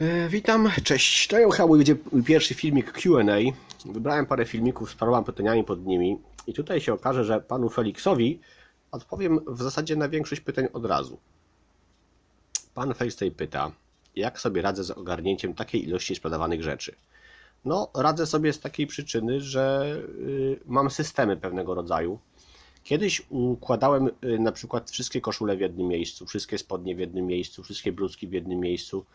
E, Witam, cześć. To chyba będzie pierwszy filmik Q&A. Wybrałem parę filmików z paroma pytaniami pod nimi i tutaj się okaże, że panu Felixowi odpowiem w zasadzie na większość pytań od razu. Pan tutaj pyta, jak sobie radzę z ogarnięciem takiej ilości sprzedawanych rzeczy. No, radzę sobie z takiej przyczyny, że y, mam systemy pewnego rodzaju. Kiedyś układałem y, na przykład wszystkie koszule w jednym miejscu, wszystkie spodnie w jednym miejscu, wszystkie bluzki w jednym miejscu.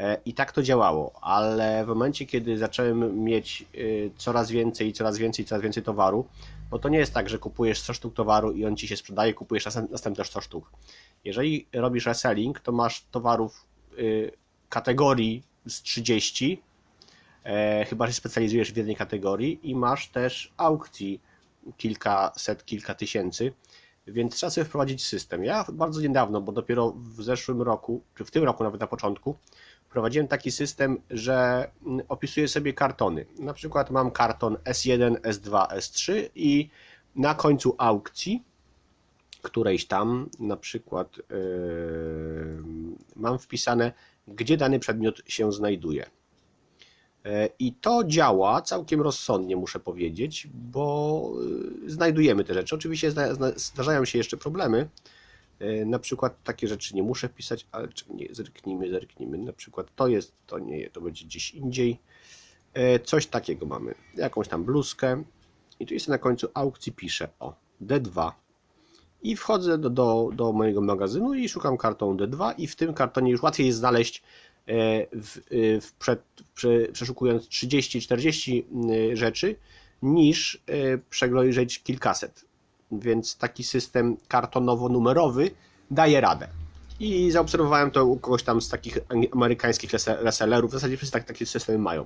E, I tak to działało, ale w momencie, kiedy zacząłem mieć y, coraz więcej, coraz więcej, coraz więcej towaru, bo to nie jest tak, że kupujesz 100 sztuk towaru i on ci się sprzedaje, kupujesz następ- następne 100 sztuk. Jeżeli robisz reselling, to masz towarów y, kategorii z 30, e, chyba że specjalizujesz w jednej kategorii i masz też aukcji kilkaset, kilka tysięcy, więc trzeba sobie wprowadzić system. Ja bardzo niedawno, bo dopiero w zeszłym roku, czy w tym roku nawet na początku, wprowadziłem taki system, że mm, opisuję sobie kartony. Na przykład mam karton S1, S2, S3 i na końcu aukcji którejś tam, na przykład yy, mam wpisane, gdzie dany przedmiot się znajduje. E, I to działa całkiem rozsądnie, muszę powiedzieć, bo y, znajdujemy te rzeczy. Oczywiście zda- zda- zdarzają się jeszcze problemy. E, Na przykład takie rzeczy nie muszę wpisać, ale nie, zerknijmy, zerknijmy. Na przykład to jest, to nie, to będzie gdzieś indziej. E, Coś takiego mamy. Jakąś tam bluzkę. I tu jest na końcu aukcji piszę o D2. I wchodzę do, do, do mojego magazynu i szukam kartą D2 i w tym kartonie już łatwiej jest znaleźć e, w, w przed, prze, przeszukując 30-40 y, rzeczy niż przeglądać kilkaset. Więc taki system kartonowo-numerowy daje radę. I zaobserwowałem to u kogoś tam z takich amerykańskich rese- resellerów. W zasadzie wszyscy tak, takie systemy mają.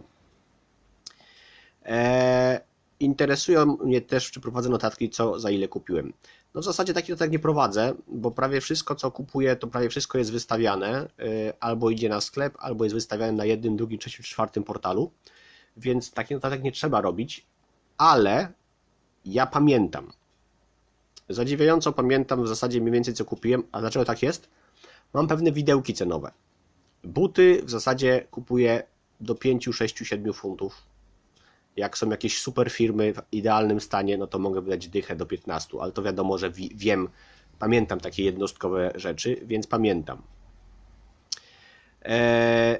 E, interesują mnie też, czy prowadzę notatki, co za ile kupiłem. No w zasadzie takich notatek nie prowadzę, bo prawie wszystko, co kupuję, to prawie wszystko jest wystawiane, y, albo idzie na sklep, albo jest wystawiane na jednym, drugim, trzecim, czwartym portalu, więc takich notatek nie trzeba robić, ale ja pamiętam. Zadziwiająco pamiętam w zasadzie mniej więcej, co kupiłem, a dlaczego tak jest? Mam pewne widełki cenowe. Buty w zasadzie kupuję do 5, 6, 7 funtów. Jak są jakieś super firmy w idealnym stanie, no to mogę wydać dychę do 15, ale to wiadomo, że wi- wiem, pamiętam takie jednostkowe rzeczy, więc pamiętam. Eee,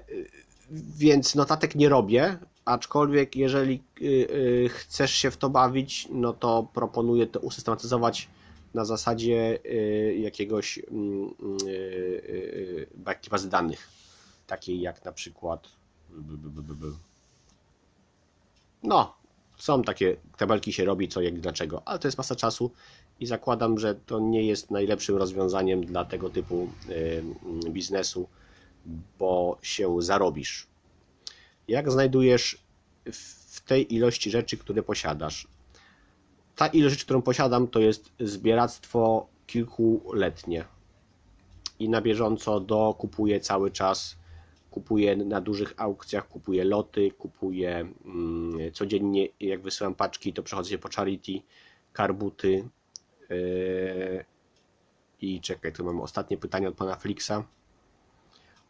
więc notatek nie robię, aczkolwiek jeżeli y, y, chcesz się w to bawić, no to proponuję to usystematyzować na zasadzie y, jakiegoś mm, y, y, bazy danych, takiej jak na przykład no, są takie tabelki się robi, co, jak, dlaczego, ale to jest masa czasu i zakładam, że to nie jest najlepszym rozwiązaniem dla tego typu y, biznesu, bo się zarobisz. Jak znajdujesz w tej ilości rzeczy, które posiadasz? Ta ilość rzeczy, którą posiadam, to jest zbieractwo kilkuletnie i na bieżąco dokupuję cały czas kupuję na dużych aukcjach, kupuję loty, kupuję mm, codziennie, jak wysyłam paczki, to przechodzę się po charity, karbuty. Yy, I czekaj, tu mam ostatnie pytanie od pana Flixa.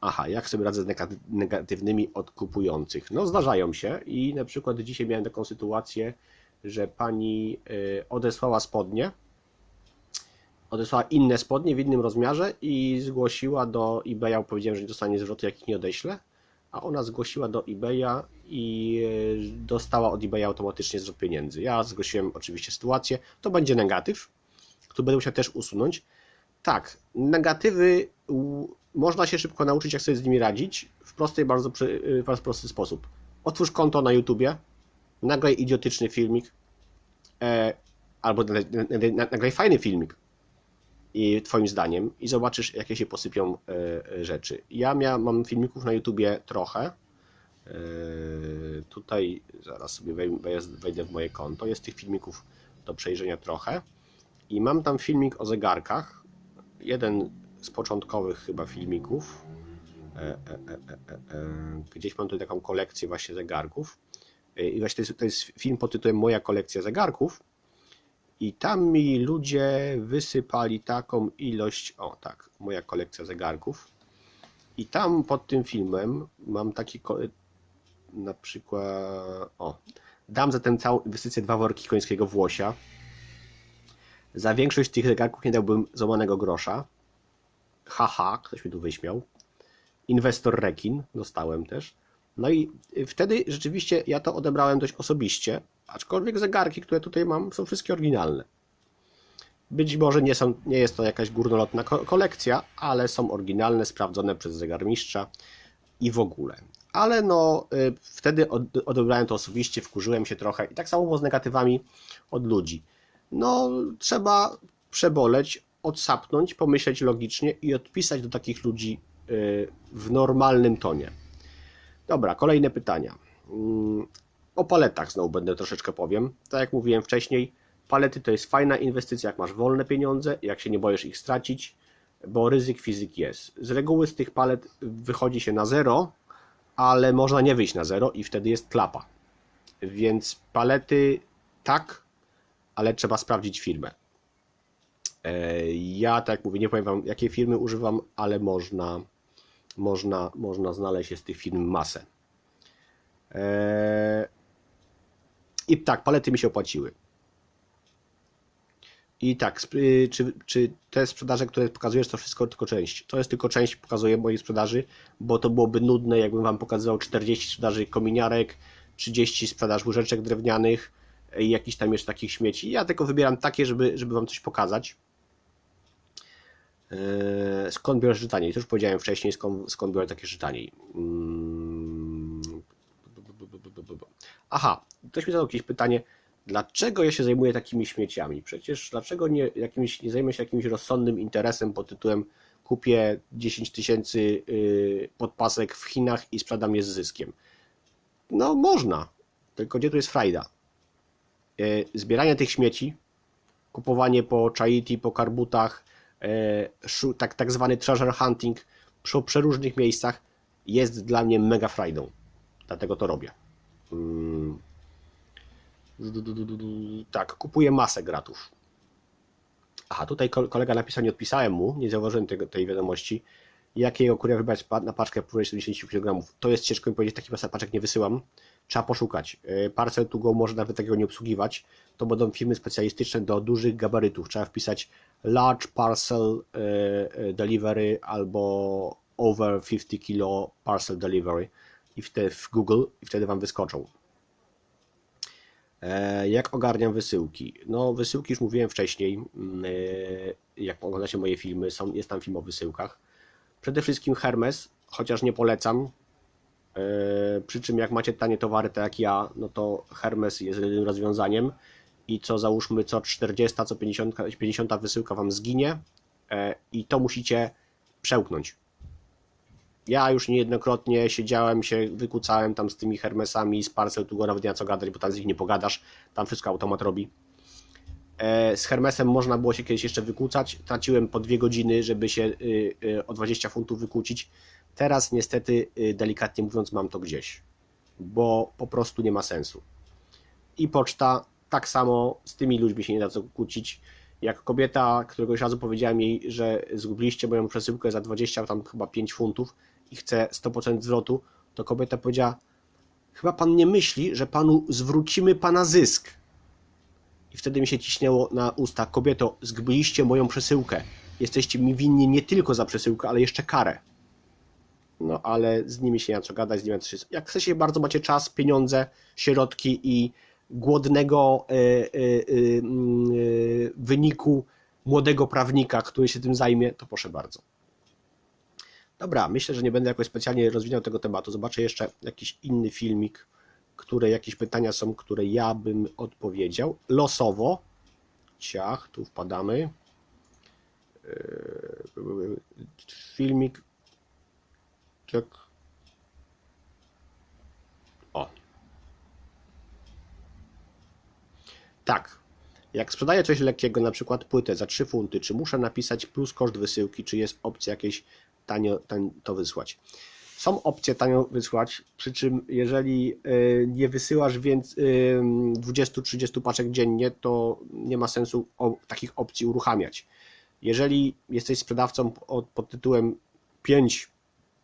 Aha, jak sobie radzę z nega- negatywnymi od kupujących? No, zdarzają się i na przykład dzisiaj miałem taką sytuację, że pani yy, odesłała spodnie, odesłała inne spodnie w innym rozmiarze i zgłosiła do eBaya, powiedziałem, że nie dostanie zwrotu, jak ich nie odeślę, a ona zgłosiła do eBaya i e, dostała od eBaya automatycznie zwrot pieniędzy. Ja zgłosiłem oczywiście sytuację, to będzie negatyw, który będę musiał też usunąć. Tak, negatywy można się szybko nauczyć, jak sobie z nimi radzić, w prosty, bardzo, przy- y, bardzo prosty sposób. Otwórz konto na YouTubie, nagraj idiotyczny filmik, albo na- na- nagraj fajny filmik, i twoim zdaniem i zobaczysz, jakie się posypią e, e, rzeczy. Ja mia, mam filmików na YouTubie trochę. E, Tutaj zaraz sobie wej- wejdę- w moje konto. Jest tych filmików do przejrzenia trochę. I mam tam filmik o zegarkach. Jeden z początkowych chyba filmików. E, e, e, e, e, e. Gdzieś mam tu taką kolekcję właśnie zegarków. E, I właśnie to jest, to jest film pod tytułem Moja kolekcja zegarków. I tam mi ludzie wysypali taką ilość, o tak, moja kolekcja zegarków. I tam pod tym filmem mam taki na przykład. O, dam za tę całą inwestycję dwa worki końskiego włosia. Za większość tych zegarków nie dałbym złamanego grosza. Haha, ktoś mi tu wyśmiał. Inwestor rekin dostałem też. No i wtedy rzeczywiście ja to odebrałem dość osobiście, aczkolwiek zegarki, które tutaj mam, są wszystkie oryginalne. Być może nie, są, nie jest to jakaś górnolotna ko- kolekcja, ale są oryginalne, sprawdzone przez zegarmistrza i w ogóle. Ale no, y, wtedy od, odebrałem to osobiście, wkurzyłem się trochę i tak samo było z negatywami od ludzi. No, trzeba przeboleć, odsapnąć, pomyśleć logicznie i odpisać do takich ludzi y, w normalnym tonie. Dobra, kolejne pytania. Mm, O paletach znowu będę troszeczkę powiem. Tak jak mówiłem wcześniej, palety to jest fajna inwestycja, jak masz wolne pieniądze, jak się nie boisz ich stracić, bo ryzyk fizyk jest. Z reguły z tych palet wychodzi się na zero, ale można nie wyjść na zero i wtedy jest klapa. Więc palety tak, ale trzeba sprawdzić firmę. E, Ja, tak mówię, nie powiem Wam, jakie firmy używam, ale można, można, można znaleźć jest tych firm masę. Eee, I tak, palety mi się opłaciły. I tak, y, czy, czy te sprzedaże, które pokazujesz, to wszystko tylko część. To jest tylko część, pokazuję mojej sprzedaży, bo to byłoby nudne, jakbym Wam pokazywał 40 sprzedaży kominiarek, 30 sprzedaż łyżeczek drewnianych i jakichś tam jeszcze takich śmieci. Ja tylko wybieram takie, żeby, żeby Wam coś pokazać. Eee, Skąd biorę życzanie? To już powiedziałem wcześniej, skąd, skąd biorę takie życzanie. Mm. Aha, ktoś mi zadał jakieś pytanie, dlaczego ja się zajmuję takimi śmieciami? Przecież dlaczego nie, jakimś, nie zajmę się jakimś rozsądnym interesem pod tytułem kupię 10 tysięcy yy, podpasek w Chinach i sprzedam je z zyskiem? No można, tylko gdzie tu jest frajda? Yy, zbieranie tych śmieci, kupowanie po Chaiti, po karbutach, e, tak, tak zwany treasure hunting przy przeróżnych miejscach jest dla mnie mega frajdą. Dlatego to robię. Mm. Tak, kupuję masę gratów. Aha, tutaj kol- kolega napisał, nie odpisałem mu, nie zauważyłem tego, tej wiadomości. Jakiego kuria wybrać na paczkę powyżej 70 kg? To jest ciężko mi powiedzieć, takich paczek nie wysyłam. Trzeba poszukać. E, Parcel to go może nawet takiego nie obsługiwać. To będą firmy specjalistyczne do dużych gabarytów. Trzeba wpisać large parcel e, e, delivery albo over 50 kilo parcel delivery i wtedy w Google i wtedy wam wyskoczą. Jak ogarniam wysyłki? No, wysyłki już mówiłem wcześniej. mm, Jak oglądacie moje filmy, są, jest tam film o wysyłkach. Przede wszystkim Hermes, chociaż nie polecam. E, Przy czym jak macie tanie towary, tak jak ja, no to Hermes jest jedynym rozwiązaniem. I co załóżmy, co 40, co 50, 50 wysyłka wam zginie e, i to musicie przełknąć. Ja już niejednokrotnie siedziałem się, wykucałem tam z tymi Hermesami, z Parcel tu go nawet nie co gadać, bo tam z nich nie pogadasz, tam wszystko automat robi. E, Z Hermesem można było się kiedyś jeszcze wykłócać, traciłem po dwie godziny, żeby się y, y, o 20 funtów wykłócić. Teraz niestety, y, delikatnie mówiąc, mam to gdzieś, bo po prostu nie ma sensu. I poczta, tak samo z tymi ludźmi się nie da co kłócić. Jak kobieta, któregoś razu powiedziałem jej, że zgubiliście moją przesyłkę za 20, tam chyba 5 funtów i chce 100% zwrotu, to kobieta powiedziała, chyba pan nie myśli, że panu zwrócimy pana zysk. I wtedy mi się ciśnięło na usta, kobieto, zgubiliście moją przesyłkę. Jesteście mi winni nie tylko za przesyłkę, ale jeszcze karę. No ale z nimi się nie ma co gadać, z nimi coś jest. Jak chcecie, bardzo macie czas, pieniądze, środki i głodnego e, e, e, mm, e, wyniku młodego prawnika, który się tym zajmie, to proszę bardzo. Dobra, myślę, że nie będę jakoś specjalnie rozwijał tego tematu. Zobaczę jeszcze jakiś inny filmik, które jakieś pytania są, które ja bym odpowiedział. Losowo. Ciach, tu wpadamy. Eee, Filmik. Tak. O. Tak. Jak sprzedaję coś lekkiego, na przykład płytę za 3 funty, czy muszę napisać plus koszt wysyłki, czy jest opcja jakieś tanio tan, to wysłać? Są opcje tanio wysłać, przy czym jeżeli y, nie wysyłasz więc y, 20-30 paczek dziennie, to nie ma sensu takich opcji uruchamiać. Jeżeli jesteś sprzedawcą pod tytułem 5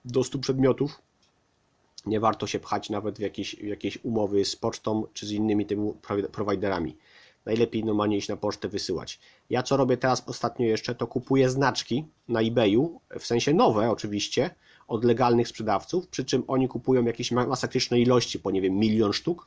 do 100 przedmiotów. Nie warto się pchać nawet w jakieś, w jakieś umowy z pocztą czy z innymi tymi prowajderami. Najlepiej normalnie iść na pocztę wysyłać. Ja co robię teraz ostatnio jeszcze, to kupuję znaczki na eBayu, w sensie nowe oczywiście, od legalnych sprzedawców, przy czym oni kupują jakieś ma- masakryczne ilości, po nie wiem, milion sztuk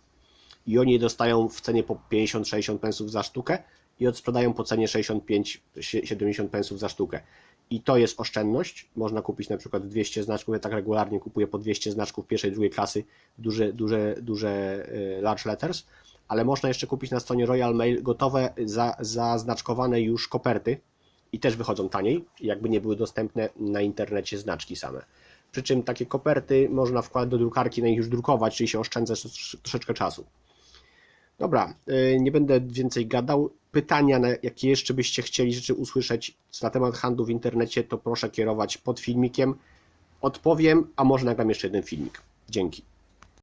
i oni je dostają w cenie po 50-60 pensów za sztukę i odsprzedają po cenie 65-70 pensów za sztukę. I to jest oszczędność. Można kupić na przykład 200 znaczków. Ja tak regularnie kupuję po 200 znaczków pierwszej, drugiej klasy, duże, duże, duże large letters, ale można jeszcze kupić na stronie Royal Mail gotowe, za, zaznaczkowane już koperty i też wychodzą taniej, jakby nie były dostępne na internecie znaczki same. Przy czym takie koperty można wkładać do drukarki, na nich już drukować, czyli się oszczędza trosz- troszeczkę czasu. Dobra, y, nie będę więcej gadał. Pytania, jakie jeszcze byście chcieli rzeczy usłyszeć na temat handlu w internecie, to proszę kierować pod filmikiem. Odpowiem, a może nagram jeszcze jeden filmik. Dzięki.